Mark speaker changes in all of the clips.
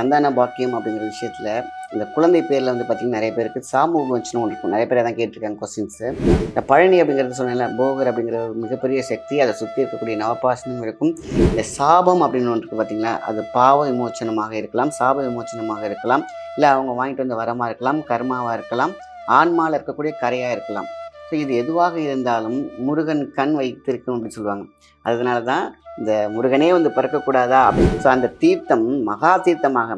Speaker 1: சந்தான பாக்கியம் அப்படிங்கிற விஷயத்தில் இந்த குழந்தை பேரில் வந்து பார்த்திங்கன்னா நிறைய பேருக்கு சாமூக வச்சுன்னு ஒன்று இருக்கும். நிறைய பேர் தான் கேட்டிருக்காங்க கொஸ்டின்ஸு இந்த பழனி அப்படிங்கிறது சொன்னால போகர் அப்படிங்கிற ஒரு மிகப்பெரிய சக்தி அதை சுற்றி இருக்கக்கூடிய நவபாசனம் இருக்கும். இந்த சாபம் அப்படின்னு ஒன்று இருக்குது பார்த்தீங்களா அது பாவ விமோச்சனமாக இருக்கலாம் சாப விமோச்சனமாக இருக்கலாம். இல்லை அவங்க வாங்கிட்டு வந்த வரமாக இருக்கலாம் கர்மாவாக இருக்கலாம் ஆன்மாவில் இருக்கக்கூடிய கரையாக இருக்கலாம். ஸோ இது எதுவாக இருந்தாலும் முருகன் கண் வைத்திருக்கும் அப்படின்னு சொல்லுவாங்க. அதனால தான் இந்த முருகனே வந்து பிறக்கக்கூடாதா அப்படின்னு. ஸோ அந்த தீர்த்தம் மகா தீர்த்தமாக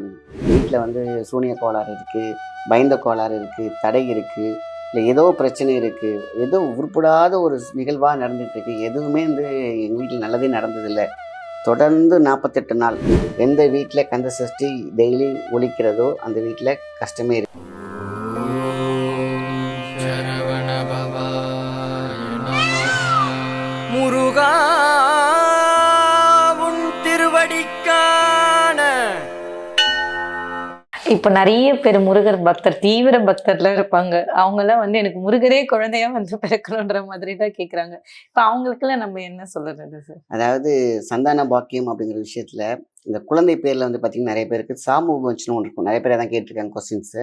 Speaker 1: வீட்டில் வந்து சூனிய கோளாறு இருக்குது பயந்த கோளாறு இருக்குது தடை இருக்குது இல்லை ஏதோ பிரச்சனை இருக்குது ஏதோ உருப்படாத ஒரு நிகழ்வாக நடந்துகிட்ருக்கு எதுவுமே வந்து எங்கள் வீட்டில் நல்லதே நடந்ததில்லை. தொடர்ந்து நாற்பத்தெட்டு நாள் எந்த வீட்டில் கந்த சஷ்டி டெய்லி ஒழிக்கிறதோ அந்த வீட்டில் கஷ்டமே
Speaker 2: இருக்குது
Speaker 3: இப்போ நிறைய பேர் முருகர் பக்தர் தீவிர பக்தர்லாம் இருப்பாங்க. அவங்கெல்லாம் வந்து எனக்கு முருகரே குழந்தையா வந்து பிறக்கணுன்ற மாதிரி தான் கேட்குறாங்க இப்போ அவங்களுக்குலாம் நம்ம என்ன சொல்கிறது சார்
Speaker 1: அதாவது சந்தான பாக்கியம் அப்படிங்கிற விஷயத்தில் இந்த குழந்தை பேரில் வந்து பார்த்திங்கன்னா நிறைய பேருக்கு சாமு வச்சுன்னு ஒன்று இருக்கும். நிறைய பேர் தான் கேட்டிருக்காங்க கொஸ்டின்ஸு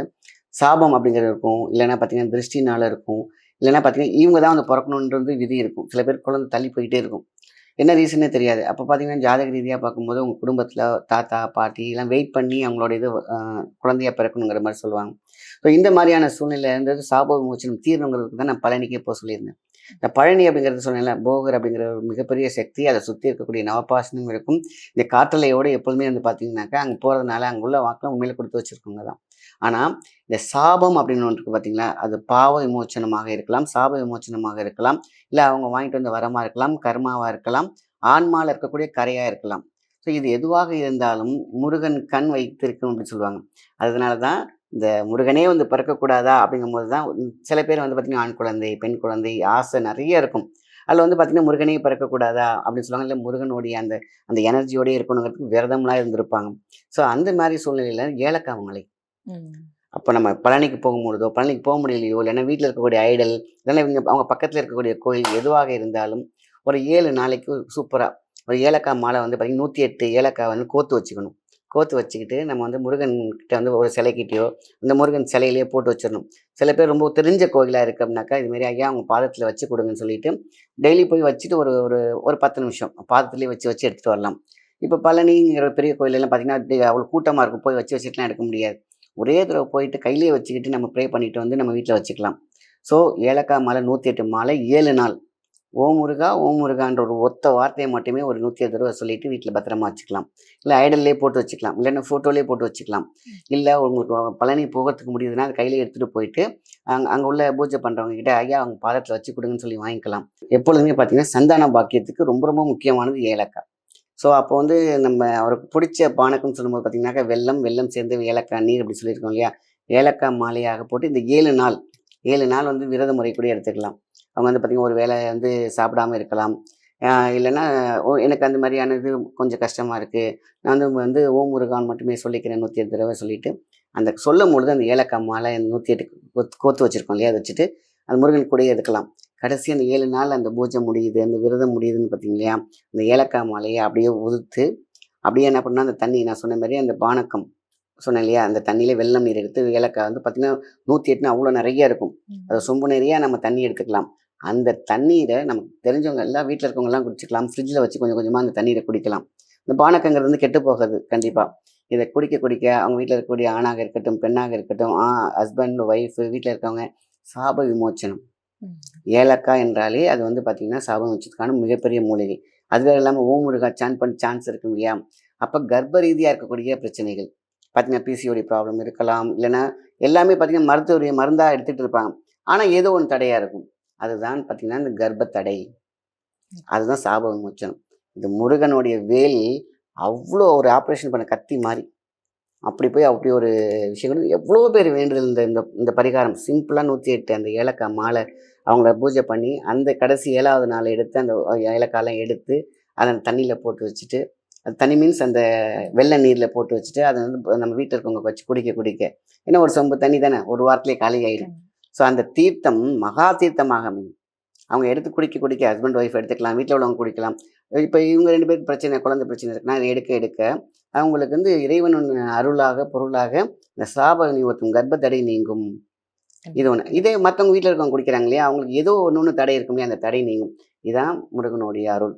Speaker 1: சாபம் அப்படிங்கிறது இருக்கும். இல்லைன்னா பார்த்தீங்கன்னா திருஷ்டினால இருக்கும். இல்லைன்னா பார்த்தீங்கன்னா இவங்க தான் வந்து பிறக்கணுன்றது விதி இருக்கும். சில பேர் குழந்தை தள்ளி போயிட்டே இருக்கும். என்ன ரீசனே தெரியாது. அப்போ பார்த்தீங்கன்னா ஜாதக ரீதியாக பார்க்கும்போது உங்கள் குடும்பத்தில் தாத்தா பாட்டி எல்லாம் வெயிட் பண்ணி அவங்களோட இது குழந்தையாக குழந்தையா பிறக்கணுங்கிற மாதிரி சொல்லுவாங்க. ஸோ இந்த மாதிரியான சூழ்நிலை இருந்தது. சாப விமோச்சனம் தீரணுங்கிறதுக்கு தான் நான் பழனிக்கே போக சொல்லியிருந்தேன். இந்த பழனி அப்படிங்கிறது சொன்னேன்ல போகர் அப்படிங்கிற ஒரு மிகப்பெரிய சக்தி அதை சுற்றி இருக்கக்கூடிய நவபாசனம் இருக்கும். இந்த காற்றலையோடு எப்பொழுதுமே வந்து பார்த்தீங்கன்னாக்கா அங்கே போகிறதுனால அங்கே உள்ள வாக்கில் உண்மையில கொடுத்து வச்சுருக்கவங்க தான். ஆனால் இந்த சாபம் அப்படின்னு ஒன்று இருக்குது பார்த்தீங்களா அது பாவ விமோச்சனமாக இருக்கலாம் சாப விமோச்சனமாக இருக்கலாம். இல்லை அவங்க வாங்கிட்டு வந்த வரமாக இருக்கலாம் கர்மாவாக இருக்கலாம் ஆன்மாவில் இருக்கக்கூடிய கரையாக இருக்கலாம். ஸோ இது எதுவாக இருந்தாலும் முருகன் கண் வைத்திருக்கும் அப்படின்னு சொல்லுவாங்க. அதனால தான் இந்த முருகனே வந்து பிறக்கக்கூடாதா அப்படிங்கும்போது தான் சில பேர் வந்து பார்த்திங்கன்னா ஆண் குழந்தை பெண் குழந்தை ஆசை நிறைய இருக்கும். அதில் வந்து பார்த்திங்கன்னா முருகனே பிறக்கக்கூடாதா அப்படின்னு சொல்லுவாங்க. இல்லை முருகனுடைய அந்த அந்த எனர்ஜியோடயே இருக்கணுங்கிறதுக்கு விரதம்லாம் இருந்திருப்பாங்க. ஸோ அந்த மாதிரி சூழ்நிலையில் ஏலக்காய் மலை. அப்போ நம்ம பழனிக்கு போகும்பொழுதோ பழனிக்கு போக முடியலையோ இல்லைன்னா வீட்டில் இருக்கக்கூடிய ஐடல் இல்லைன்னா இவங்க அவங்க பக்கத்தில் இருக்கக்கூடிய கோயில் எதுவாக இருந்தாலும் ஒரு ஏழு நாளைக்கு சூப்பராக ஒரு ஏலக்காய் மாலை வந்து பார்த்திங்கன்னா நூற்றி எட்டு ஏலக்காய் வந்து கோத்து வச்சுக்கணும். கோத்து வச்சுக்கிட்டு நம்ம வந்து முருகன் கிட்ட வந்து ஒரு சிலைக்கிட்டேயோ அந்த முருகன் சிலையிலேயே போட்டு வச்சிடணும். சில பேர் ரொம்ப தெரிஞ்ச கோயிலாக இருக்கு அப்படின்னாக்கா இதுமாரி ஐயா அவங்க பாதத்தில் வச்சு கொடுங்கன்னு சொல்லிட்டு டெய்லி போய் வச்சுட்டு ஒரு ஒரு ஒரு பத்து நிமிஷம் பாதத்துலேயே வச்சு வச்சு எடுத்துகிட்டு வரலாம். இப்போ பழனிங்கிற பெரிய கோயிலெல்லாம் பார்த்தீங்கன்னா அவ்வளோ கூட்டமாக இருக்கும். போய் வச்சு வச்சுட்டுலாம் எடுக்க முடியாது. ஒரே தடவை போயிட்டு கையிலே வச்சுக்கிட்டு நம்ம ப்ரே பண்ணிட்டு வந்து நம்ம வீட்டில் வச்சுக்கலாம். ஸோ ஏலக்காய் மாலை நூற்றி எட்டு மாலை ஏழு நாள். ஓம் முருகா ஓம் முருகான்ற ஒரு ஒத்த வார்த்தையை மட்டுமே ஒரு நூற்றி எட்டு தடவை சொல்லிட்டு வீட்டில் பத்திரமா வச்சுக்கலாம். இல்லை ஐடல்லே போட்டு வச்சுக்கலாம். இல்லைன்னா ஃபோட்டோலேயே போட்டு வச்சுக்கலாம். இல்லை உங்களுக்கு பழனி போகிறதுக்கு முடியுதுன்னா அது கையிலே எடுத்துகிட்டு போயிட்டு அங்கே அங்கே உள்ள பூஜை பண்ணுறவங்க கிட்ட ஐயா அவங்க பாதத்தில் வச்சு கொடுங்கன்னு சொல்லி வாங்கிக்கலாம். எப்பொழுதுமே பார்த்தீங்கன்னா சந்தான பாக்கியத்துக்கு ரொம்ப ரொம்ப முக்கியமானது ஏலக்காய். ஸோ அப்போ வந்து நம்ம அவருக்கு பிடிச்ச பானக்கம்னு சொல்லும்போது பார்த்திங்கனாக்கா வெல்லம் வெல்லம் சேர்ந்து ஏலக்காய் நீர் அப்படி சொல்லியிருக்கோம் இல்லையா? ஏலக்காய் மாலையாக போட்டு இந்த ஏழு நாள் ஏழு நாள் வந்து விரத முறை கூட எடுத்துக்கலாம். அவங்க வந்து பார்த்திங்கன்னா ஒரு வேலை வந்து சாப்பிடாம இருக்கலாம். இல்லைன்னா ஓ எனக்கு அந்த மாதிரியான இது கொஞ்சம் கஷ்டமாக இருக்குது நான் வந்து வந்து ஓம் முருகான் மட்டுமே சொல்லிக்கிறேன் நூற்றி எட்டு தடவை சொல்லிட்டு. அந்த சொல்லும் பொழுது அந்த ஏலக்காய் மாலை நூற்றி எட்டு கொத்து கோத்து வச்சுருக்கோம் இல்லையா? அதை வச்சுட்டு அந்த முருகன் கூடயே எடுக்கலாம். கடைசி அந்த ஏழு நாள் அந்த பூஜை முடியுது அந்த விரதம் முடியுதுன்னு பார்த்தீங்க இல்லையா அந்த ஏலக்காய் மாலையை அப்படியே உதுத்து அப்படியே என்ன பண்ணால் அந்த தண்ணி நான் சொன்ன மாதிரி அந்த பானக்கம் சொன்னேன் இல்லையா அந்த தண்ணியில வெள்ளம் நீர் எடுத்து ஏலக்காய் வந்து பார்த்தீங்கன்னா நூற்றி எட்டுன்னு அவ்வளோ நிறைய இருக்கும். அதை சொம்பு நிறைய நம்ம தண்ணி எடுத்துக்கலாம். அந்த தண்ணீரை நமக்கு தெரிஞ்சவங்க எல்லாம் வீட்டில் இருக்கவங்க எல்லாம் குடிச்சிக்கலாம் ஃப்ரிட்ஜில் வச்சு கொஞ்சம் கொஞ்சமாக அந்த தண்ணீரை குடிக்கலாம். இந்த பானக்கங்கிறது வந்து கெட்டு போகாது கண்டிப்பாக இதை குடிக்க குடிக்க அவங்க வீட்டில் இருக்கக்கூடிய ஆணாக இருக்கட்டும் பெண்ணாக இருக்கட்டும் ஆ ஹஸ்பண்ட் ஒய்ஃபு வீட்டில் இருக்கவங்க சாப விமோச்சனம். ஏலக்காய் என்றாலே அது வந்து பார்த்திங்கன்னா சாப விமோச்சனத்துக்கான மிகப்பெரிய மூலிகை. அது வேறு இல்லாமல் ஓம் முருகா சான் பண்ண சான்ஸ் இருக்கும் இல்லையா? அப்போ கர்ப்ப ரீதியாக இருக்கக்கூடிய பிரச்சனைகள். பார்த்தீங்கன்னா பிசிஓடி ப்ராப்ளம் இருக்கலாம். இல்லைன்னா எல்லாமே பார்த்தீங்கன்னா மருத்துவ மருந்தாக எடுத்துகிட்டு இருப்பாங்க. ஆனால் ஏதோ ஒன்று தடையாக இருக்கும். அதுதான் பார்த்தீங்கன்னா இந்த கர்ப்பத்தடை அதுதான் சாப விமோச்சனம். இந்த முருகனுடைய வேல் அவ்வளோ ஒரு ஆப்ரேஷன் பண்ண கத்தி மாதிரி அப்படி போய் அப்படி ஒரு விஷயங்கள் எவ்வளோ பேர் வேண்டுதல் இந்த இந்த இந்த பரிகாரம். சிம்பிளாக நூற்றி எட்டு அந்த ஏலக்காய் மாலை அவங்கள பூஜை பண்ணி அந்த கடைசி ஏழாவது நாள் எடுத்து அந்த ஏலக்காயெல்லாம் எடுத்து அதை தண்ணியில் போட்டு வச்சுட்டு அது தண்ணி மீன்ஸ் அந்த வெள்ளை நீரில் போட்டு வச்சுட்டு அதை வந்து நம்ம வீட்டில் இருக்கவங்க வச்சு குடிக்க குடிக்க. ஏன்னா ஒரு சொம்பு தண்ணி தானே ஒரு வாரத்திலே காலி ஆயிடும் ஸோ அந்த தீர்த்தம் மகா தீர்த்தமாக அமையும். அவங்க எடுத்து குடிக்க குடிக்க ஹஸ்பண்ட் ஒய்ஃப் எடுத்துக்கலாம் வீட்டில் உள்ளவங்க குடிக்கலாம். இப்போ இவங்க ரெண்டு பேருக்கு பிரச்சனை குழந்தை பிரச்சனை இருக்குன்னா அதை எடுக்க எடுக்க அவங்களுக்கு வந்து இறைவன் அருளாக பொருளாக இந்த சாப நிவர்த்தம் கர்ப்பத்தடை நீங்கும். இது ஒன்று இதே மற்றவங்க வீட்டில் இருக்கவங்க குடிக்கிறாங்க இல்லையா அவங்களுக்கு ஏதோ ஒன்று ஒன்று தடை இருக்கும் இல்லையா அந்த தடை நீங்கும். இதான் முருகனுடைய அருள்.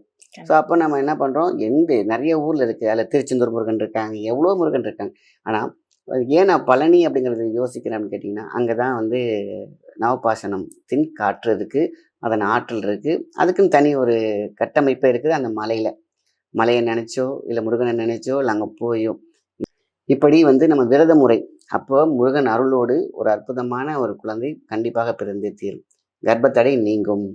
Speaker 1: ஸோ அப்போ நம்ம என்ன பண்ணுறோம் எந்த நிறைய ஊரில் இருக்குது அதில் திருச்செந்தூர் முருகன் இருக்காங்க. எவ்வளோ முருகன் இருக்காங்க. ஆனால் ஏன் நான் பழனி அப்படிங்கிறது யோசிக்கிறேன் அப்படின்னு கேட்டிங்கன்னா அங்கே தான் வந்து நவபாசனம் தின் காற்று இருக்குது அதன் ஆற்றல் இருக்குது அதுக்குன்னு தனி ஒரு கட்டமைப்பே இருக்குது அந்த மலையில். மலையை நினச்சோ இல்லை முருகனை நினைச்சோ இல்லை அங்கே போயோ. இப்படி வந்து நம்ம விரத முறை. அப்போ முருகன் அருளோடு ஒரு அற்புதமான ஒரு குழந்தை கண்டிப்பாக பிறந்தே தீரும். கர்ப்பத்தடை நீங்கும்.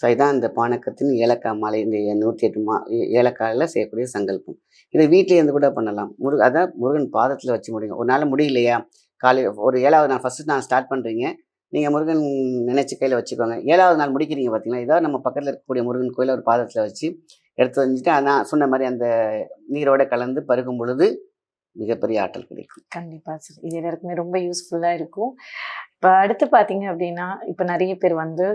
Speaker 1: ஸோ இதுதான் இந்த பானக்கத்தின் ஏலக்காய் மாலை. இந்த நூற்றி எட்டு மா ஏ- ஏலக்காயில் செய்யக்கூடிய சங்கல்பம். இதை வீட்டிலே இருந்து கூட பண்ணலாம். முருக அதான் முருகன் பாதத்தில் வச்சு முடியும். ஒரு நாள் முடியலையா? காலை ஒரு ஏழாவது நாள் ஃபஸ்ட்டு நான் ஸ்டார்ட் பண்ணுறீங்க நீங்கள் முருகன் நினைச்சு கையில் வச்சுக்கோங்க. ஏழாவது நாள் முடிக்கிறீங்க பார்த்தீங்கன்னா ஏதாவது நம்ம பக்கத்தில் இருக்கக்கூடிய முருகன் கோயிலை ஒரு பாதத்தில் வச்சு எடுத்து வந்துட்டு நான் சொன்ன மாதிரி அந்த நீரோட கலந்து பருகும் பொழுது மிகப்பெரிய ஆற்றல் கிடைக்கும்.
Speaker 3: கண்டிப்பா சார். இது எல்லாருக்குமே ரொம்ப யூஸ்ஃபுல்லா இருக்கும். இப்ப அடுத்து பாத்தீங்க அப்படின்னா இப்ப நிறைய பேர் வந்து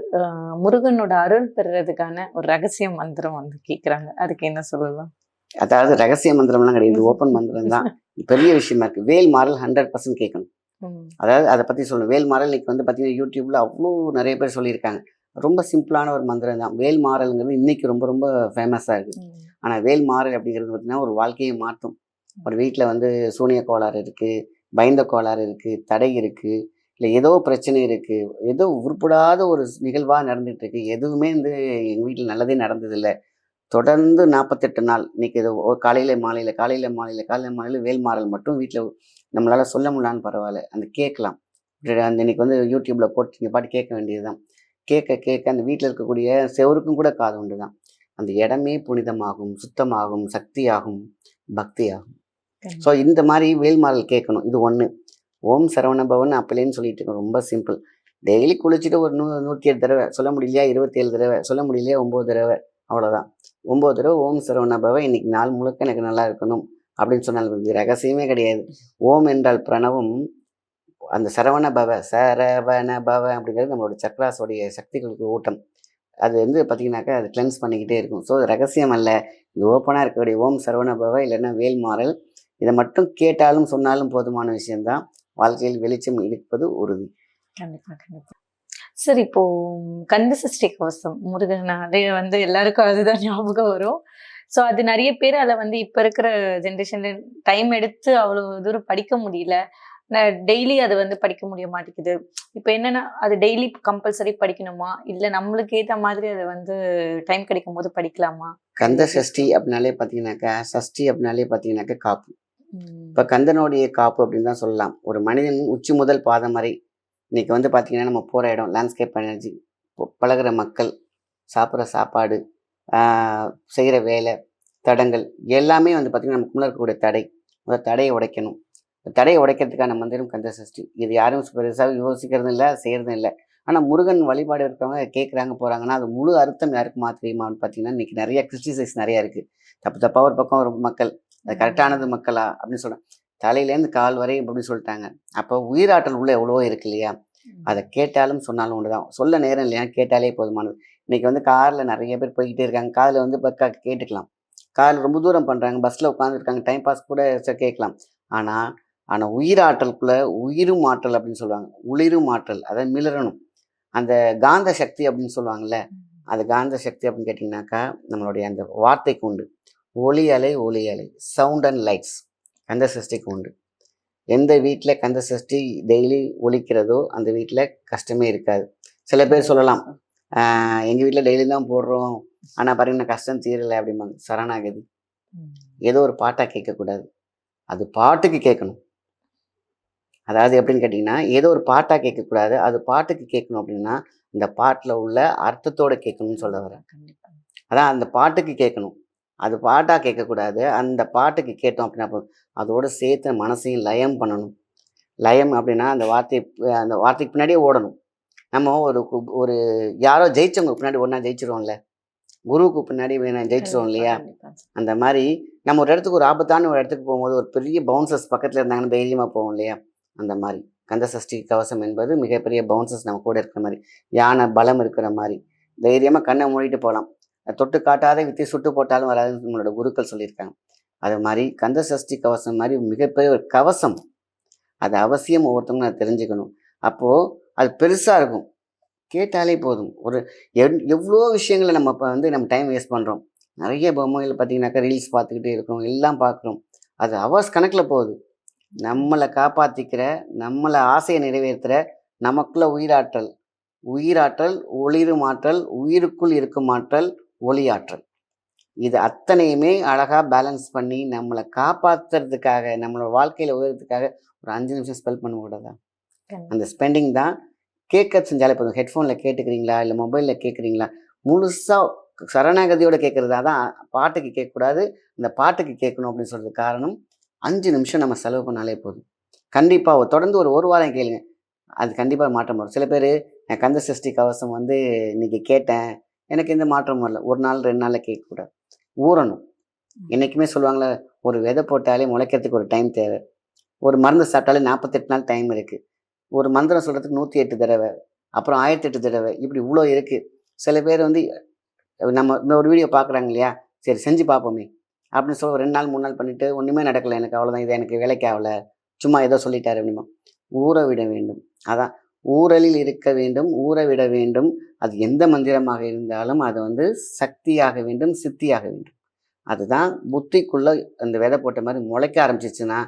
Speaker 3: முருகனோட அருள் பெறுறதுக்கான ஒரு ரகசிய மந்திரம் வந்து கேக்குறாங்க. அதுக்கு என்ன சொல்லலாம்?
Speaker 1: அதாவது ரகசிய மந்திரம்லாம் கிடையாது. ஓப்பன் மந்திரம் தான். பெரிய விஷயமா இருக்கு. வேல் மாறல் ஹண்ட்ரட் பர்சன்ட் கேட்கணும். அதாவது அதை பற்றி சொல்லணும். வேல் மாறல் இன்னைக்கு வந்து பார்த்தீங்கன்னா யூடியூப்ல அவ்வளோ நிறைய பேர் சொல்லியிருக்காங்க. ரொம்ப சிம்பிளான ஒரு மந்திரம் தான். வேல் மாறல்ங்கிறது இன்னைக்கு ரொம்ப ரொம்ப ஃபேமஸாக இருக்குது ஆனால் வேல் மாறல் அப்படிங்கிறது பார்த்தீங்கன்னா ஒரு வாழ்க்கையை மாற்றும். ஒரு வீட்டில் வந்து சூனிய கோளாறு இருக்குது பயந்த கோளாறு இருக்குது தடை இருக்குது இல்லை ஏதோ பிரச்சனை இருக்குது ஏதோ உருப்படாத ஒரு நிகழ்வாக நடந்துட்டு இருக்கு. எதுவுமே வந்து எங்கள் வீட்டில் நல்லதே நடந்ததில்லை. தொடர்ந்து நாற்பத்தெட்டு நாள் இன்னைக்கு இது ஒரு காலையில் மாலையில் காலையில் மாலையில் காலையில் மாலையில் வேல் மாறல் மட்டும் வீட்டில் நம்மளால் சொல்ல முடியலான்னு பரவாயில்ல. அந்த கேட்கலாம் அந்த இன்னைக்கு வந்து யூடியூப்பில் போட்டு நீங்கள் பாட்டு கேட்க வேண்டியதுதான். கேட்க கேட்க அந்த வீட்டில் இருக்கக்கூடிய செவருக்கும் கூட காது உண்டு தான் அந்த இடமே புனிதமாகும் சுத்தமாகும் சக்தியாகும் பக்தியாகும். ஸோ இந்த மாதிரி வேல்மாறல் கேட்கணும். இது ஒன்று ஓம் சரவண பவன் அப்பலேன்னு சொல்லிட்டு இருக்கோம். ரொம்ப சிம்பிள். டெய்லி குளிச்சுட்டு ஒரு நூ நூற்றி எட்டு தடவை. சொல்ல முடியலையா? இருபத்தேழு தடவை. சொல்ல முடியலையா? ஒம்பது தடவை. அவ்வளோதான் ஒம்பது தடவை ஓம் சரவண பவ இன்னைக்கு நாள் முழுக்க எனக்கு நல்லா இருக்கணும். அப்படின்னு சொன்னால் ரகசியமே கிடையாது. ஓம் என்றால் பிரணவம். அந்த சரவண பவ சரவண பவ அப்படிங்கிறது நம்மளோட சக்ராஸோடைய சக்திகளுக்கு ஊட்டம். அது வந்து பார்த்தீங்கன்னாக்கா அது கிளென்ஸ் பண்ணிக்கிட்டே இருக்கும். ஸோ ரகசியம் அல்ல. இது ஓப்பனாக இருக்கக்கூடிய ஓம் சரவண பவ இல்லைன்னா வேல்மாறல் இதை மட்டும் கேட்டாலும் சொன்னாலும் போதுமான விஷயம்தான். வாழ்க்கையில் வெளிச்சம் இருப்பது உறுதி.
Speaker 3: கண்டிப்பாக கண்டிப்பாக சார் இப்போ கந்த சஷ்டி கவசம். அதே வந்து எல்லாருக்கும் அதுதான் ஞாபகம் வரும். ஸோ அது நிறைய பேர் அதை வந்து இப்போ இருக்கிற ஜென்ரேஷன்ல டைம் எடுத்து அவ்வளோ தூரம் படிக்க முடியல. டெய்லி அது வந்து படிக்க முடிய மாட்டேங்குது. இப்போ என்னன்னா அது டெய்லி கம்பல்சரி படிக்கணுமா? இல்ல நம்மளுக்கு ஏத்த மாதிரி அதை வந்து டைம் கிடைக்கும் போது படிக்கலாமா?
Speaker 1: கந்த சஷ்டி அப்படின்னாலே பார்த்தீங்கன்னாக்கா சஷ்டி அப்படின்னாலே பார்த்தீங்கன்னாக்கா காப்பு. இப்போ கந்தனுடைய காப்பு அப்படின்னு தான் சொல்லலாம். ஒரு மனிதன் உச்சி முதல் பாதம் வரை இன்னைக்கு வந்து பார்த்தீங்கன்னா நம்ம போகிற இடம் லேண்ட்ஸ்கேப் எனர்ஜி பழகுற மக்கள் சாப்பிட்ற சாப்பாடு செய்கிற வேலை தடங்கள் எல்லாமே வந்து பார்த்திங்கன்னா நமக்கு முன்னே இருக்கக்கூடிய தடை. அந்த தடையை உடைக்கணும். தடையை உடைக்கிறதுக்கான மந்திரம் கந்த சஷ்டி. இது யாரும் பெருசாக யோசிக்கிறதும் இல்லை செய்கிறதும் இல்லை. ஆனால் முருகன் வழிபாடு இருக்கிறவங்க கேட்குறாங்க போகிறாங்கன்னா அது முழு அர்த்தம் யாருக்கு மாத்திரியுமான்னு பார்த்தீங்கன்னா இன்னைக்கு நிறைய கிறிஸ்டிசைஸ் நிறைய இருக்குது தப்பு தப்பாக ஒரு பக்கம் ஒரு மக்கள் அது கரெக்டானது மக்களா அப்படின்னு சொல்கிறேன் தலையிலேருந்து கால் வரை அப்படின்னு சொல்லிட்டாங்க. அப்போ உயிராற்றல் உள்ள எவ்வளவோ இருக்கு இல்லையா? அதை கேட்டாலும் சொன்னாலும் ஒன்று தான் சொல்ல நேரம் இல்லையா? கேட்டாலே போதுமானது. இன்னைக்கு வந்து காரில் நிறைய பேர் போய்கிட்டே இருக்காங்க. காதில் வந்து இப்போ கேட்டுக்கலாம். காரில் ரொம்ப தூரம் பண்ணுறாங்க பஸ்ஸில் உட்காந்துருக்காங்க டைம் பாஸ் கூட கேட்கலாம். ஆனால் ஆனால் உயிராற்றலுக்குள்ள உயிரும் ஆற்றல் அப்படின்னு சொல்லுவாங்க. உளிரும் ஆற்றல் அதாவது மிளறணும். அந்த காந்த சக்தி அப்படின்னு சொல்லுவாங்கல்ல அது காந்த சக்தி அப்படின்னு கேட்டிங்கனாக்கா நம்மளுடைய அந்த வார்த்தைக்கு உண்டு. ஒளி அலை ஒளி அலை சவுண்ட் அண்ட் லைட்ஸ் கந்த சஷ்டிக்கு உண்டு. எந்த வீட்டில் கந்த சஷ்டி டெய்லி ஒலிக்கிறதோ அந்த வீட்டில் கஷ்டமே இருக்காது. சில பேர் சொல்லலாம் எங்கள் வீட்டில் டெய்லி தான் போடுறோம். ஆனால் பாருங்க கஷ்டம் தீரலை அப்படிம்பாங்க. சரணாகதி. ஏதோ ஒரு பாட்டாக கேட்கக்கூடாது. அது பாட்டுக்கு கேட்கணும். அதாவது எப்படின்னு கேட்டிங்கன்னா ஏதோ ஒரு பாட்டாக கேட்கக்கூடாது. அது பாட்டுக்கு கேட்கணும் அப்படின்னா இந்த பாட்டில் உள்ள அர்த்தத்தோட கேட்கணும்னு சொல்ல வரேன்
Speaker 3: கண்டிப்பா.
Speaker 1: அதான் அந்த பாட்டுக்கு கேட்கணும். அது பாட்டாக கேட்கக்கூடாது. அந்த பாட்டுக்கு கேட்டோம் அப்படின்னா. அதோட சேர்த்து மனசையும் லயம் பண்ணணும். லயம் அப்படின்னா அந்த வார்த்தை அந்த வார்த்தைக்கு பின்னாடியே ஓடணும். நம்ம ஒரு கு- ஒரு யாரோ ஜெயிச்சவங்க பின்னாடி ஒன்றா ஜெயிச்சிருவோம்ல. குருவுக்கு பின்னாடி ஜெயிச்சிருவோம் இல்லையா. அந்த மாதிரி நம்ம ஒரு இடத்துக்கு ஒரு ஆபத்தான ஒரு இடத்துக்கு போகும்போது ஒரு பெரிய பவுன்சர்ஸ் பக்கத்தில் இருந்தாங்கன்னா தைரியமாக போவோம் இல்லையா? அந்த மாதிரி. கந்த சஷ்டி கவசம் என்பது மிகப்பெரிய பவுன்சஸ் நம்ம கூட இருக்கிற மாதிரி. யானை பலம் இருக்கிற மாதிரி. தைரியமாக கண்ணை மூடிட்டு போகலாம் தொட்டு காட்டாத வித்தி சுட்டு போட்டாலும் வராதுன்னு நம்மளோட குருக்கள் சொல்லியிருக்காங்க. அது மாதிரி கந்த சஷ்டி கவசம் மாதிரி மிகப்பெரிய ஒரு கவசம். அது அவசியம் ஒவ்வொருத்தவங்க நான் தெரிஞ்சுக்கணும். அப்போது அது பெருசாக இருக்கும். கேட்டாலே போதும். ஒரு எவ்வளோ விஷயங்களை நம்ம இப்போ வந்து நம்ம டைம் வேஸ்ட் பண்ணுறோம் நிறைய பொம்மைகள் பார்த்தீங்கன்னாக்கா ரீல்ஸ் பார்த்துக்கிட்டே இருக்கிறோம். எல்லாம் பார்க்குறோம். அது அவர்ஸ் கணக்கில் போகுது. நம்மளை காப்பாற்றிக்கிற நம்மளை ஆசையை நிறைவேற்றுற நமக்குள்ள உயிராற்றல். உயிராற்றல் ஒளிரும் ஆற்றல் உயிருக்குள் இருக்கும் ஆற்றல் ஒளியாற்றல். இது அத்தனையுமே அழகாக பேலன்ஸ் பண்ணி நம்மளை காப்பாற்றுறதுக்காக நம்மளோட வாழ்க்கையில் உயரத்துக்காக ஒரு அஞ்சு நிமிஷம் ஸ்பெல் பண்ண கூடாதா அந்த ஸ்பெண்டிங் தான் கேட்க செஞ்சாலே போதும். ஹெட்ஃபோனில் கேட்டுக்கிறீங்களா இல்லை மொபைலில் கேட்குறீங்களா முழுசாக சரணாகதியோட கேட்குறதா தான் பாட்டுக்கு கேட்கக்கூடாது இந்த பாட்டுக்கு கேட்கணும் அப்படின்னு சொல்கிறதுக்கு காரணம் அஞ்சு நிமிஷம் நம்ம செலவு பண்ணாலே போதும். கண்டிப்பாக தொடர்ந்து ஒரு ஒரு வாரம் கேளுங்க. அது கண்டிப்பாக மாற்றம் வரும். சில பேர் நான் கந்த சஷ்டி கவசம் வந்து இன்னைக்கு கேட்டேன். எனக்கு எந்த மாற்றம் வரல. ஒரு நாள் ரெண்டு நாளில் கேட்கக்கூடாது. ஊறணும். என்றைக்குமே சொல்லுவாங்களே ஒரு விதை போட்டாலே முளைக்கிறதுக்கு ஒரு டைம் தேவை. ஒரு மருந்து சாப்பிட்டாலே நாற்பத்தெட்டு நாள் டைம் இருக்குது ஒரு மந்திரம் சொல்கிறதுக்கு நூற்றி எட்டு தடவை. அப்புறம் ஆயிரத்தி எட்டு தடவை. இப்படி இவ்வளோ இருக்குது சில பேர் வந்து நம்ம இந்த ஒரு வீடியோ பார்க்குறாங்க இல்லையா? சரி செஞ்சு பார்ப்போமே அப்படின்னு சொல்லி ரெண்டு நாள் மூணு நாள் பண்ணிவிட்டு ஒன்றுமே நடக்கலை எனக்கு அவ்வளோதான் இது எனக்கு வேலைக்கு ஆகலை. சும்மா ஏதோ சொல்லிட்டாரு அப்படிமா. ஊற விட வேண்டும். அதான். ஊரலில் இருக்க வேண்டும் ஊற விட வேண்டும். அது எந்த மந்திரமாக இருந்தாலும் அது வந்து சக்தியாக வேண்டும் சித்தியாக வேண்டும். அதுதான் புத்திக்குள்ளே அந்த விதை போட்ட மாதிரி முளைக்க ஆரம்பிச்சிச்சுன்னா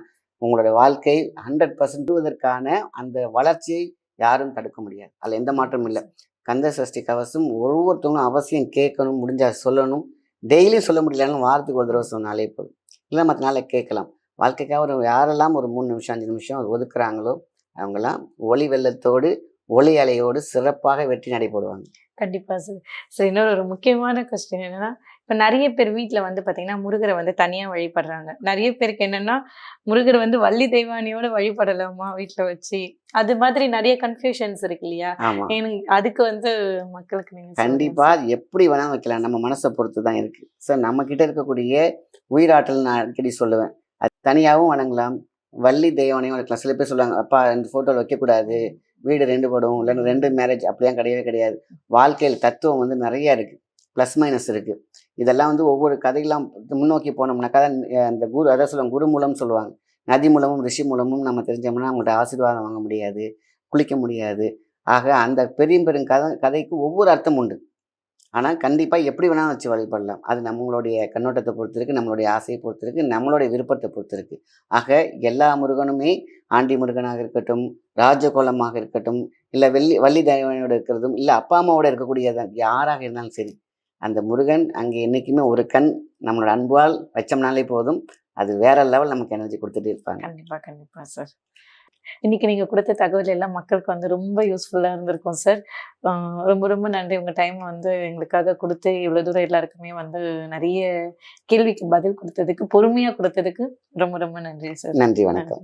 Speaker 1: உங்களோட வாழ்க்கை ஹண்ட்ரட் பர்சன்ட்டுவதற்கான அந்த வளர்ச்சியை யாரும் தடுக்க முடியாது. அதில் எந்த மாற்றமும் இல்லை. கந்த சஷ்டி கவசம் ஒவ்வொருத்தவங்களும் அவசியம் கேட்கணும் முடிஞ்சால் சொல்லணும். டெய்லியும் சொல்ல முடியலன்னு வாரத்துக்கு ஒரு தடவை சொன்னாலே போதும். இல்லை மற்ற நாளை கேட்கலாம். வாழ்க்கைக்காக ஒரு யாரெல்லாம் ஒரு மூணு நிமிஷம் அஞ்சு நிமிஷம் ஒதுக்குறாங்களோ அவங்கெல்லாம் ஒளி வெள்ளத்தோடு ஒளி அலையோடு சிறப்பாக வெற்றி நடைபெறுவாங்க
Speaker 3: கண்டிப்பாக சார். சார் இன்னொரு ஒரு முக்கியமான கொஸ்டின் என்னன்னா இப்ப நிறைய பேர் வீட்ல வந்து பாத்தீங்கன்னா முருகரை வந்து தனியா வழிபடுறாங்க. நிறைய பேருக்கு என்னன்னா முருகர் வந்து வள்ளி தெய்வானியோட வழிபடலாமா வீட்ல வச்சு. அது மாதிரி நிறைய கன்ஃபியூஷன்ஸ் இருக்கு இல்லையா? எனக்கு அதுக்கு வந்து மக்களுக்கு
Speaker 1: கண்டிப்பாக அது எப்படி வேணாலும் வைக்கலாம். நம்ம மனசை பொறுத்து தான் இருக்குது ஸோ நம்ம கிட்ட இருக்கக்கூடிய உயிராற்றல் நான் அடிக்கடி சொல்லுவேன். அது தனியாகவும் வணங்கலாம். வள்ளி தெய்வானையும் வளர்க்கலாம் சில பேர் சொல்லுவாங்க அப்பா இந்த ஃபோட்டோவில் வைக்கக்கூடாது. வீடு ரெண்டு படும். இல்லைன்னா ரெண்டு மேரேஜ் அப்படிலாம் கிடையவே கிடையாது. வாழ்க்கையில் தத்துவம் வந்து நிறைய இருக்குது ப்ளஸ் மைனஸ் இருக்குது இதெல்லாம் வந்து ஒவ்வொரு கதையெல்லாம் முன்னோக்கி போனோம்னாக்கா கதை அந்த குரு அதை சொல்லுவாங்க குரு மூலம் சொல்லுவாங்க. நதி மூலமும் ரிஷி மூலமும் நம்ம தெரிஞ்சோம்னா அவங்கள்ட்ட ஆசீர்வாதம் வாங்க முடியாது குளிக்க முடியாது. ஆக அந்த பெரிய பெரும் கதை கதைக்கு ஒவ்வொரு அர்த்தம் உண்டு. ஆனால் கண்டிப்பாக எப்படி வேணாலும் வச்சு வழிபடலாம். அது நம்மளுடைய கண்ணோட்டத்தை பொறுத்திருக்கு நம்மளுடைய ஆசையை பொறுத்திருக்கு நம்மளுடைய விருப்பத்தை பொறுத்திருக்கு. ஆக எல்லா முருகனுமே ஆண்டி முருகனாக இருக்கட்டும் ராஜகோலமாக இருக்கட்டும் இல்லை வெள்ளி வள்ளி தேவனோட இருக்கிறதும் இல்லை அப்பா அம்மாவோட இருக்கக்கூடியதான் யாராக இருந்தாலும் சரி அந்த முருகன் அங்கே என்றைக்குமே ஒரு கண் நம்மளோட அன்பால் வச்சோம்னாலே போதும். அது வேற லெவல் நமக்கு எனர்ஜி கொடுத்துட்டே இருப்பாங்க.
Speaker 3: கண்டிப்பா கண்டிப்பா சார். இன்னைக்கு நீங்க கொடுத்த தகவல் எல்லாம் மக்களுக்கு வந்து ரொம்ப யூஸ்ஃபுல்லா இருந்திருக்கும் சார். ரொம்ப ரொம்ப நன்றி. உங்க டைம் வந்து எங்களுக்காக கொடுத்து இவ்வளவு தூரம் எல்லாருக்குமே வந்து நிறைய கேள்விக்கு பதில் கொடுத்ததுக்கு பொறுமையா கொடுத்ததுக்கு ரொம்ப ரொம்ப நன்றி சார்.
Speaker 1: நன்றி வணக்கம்.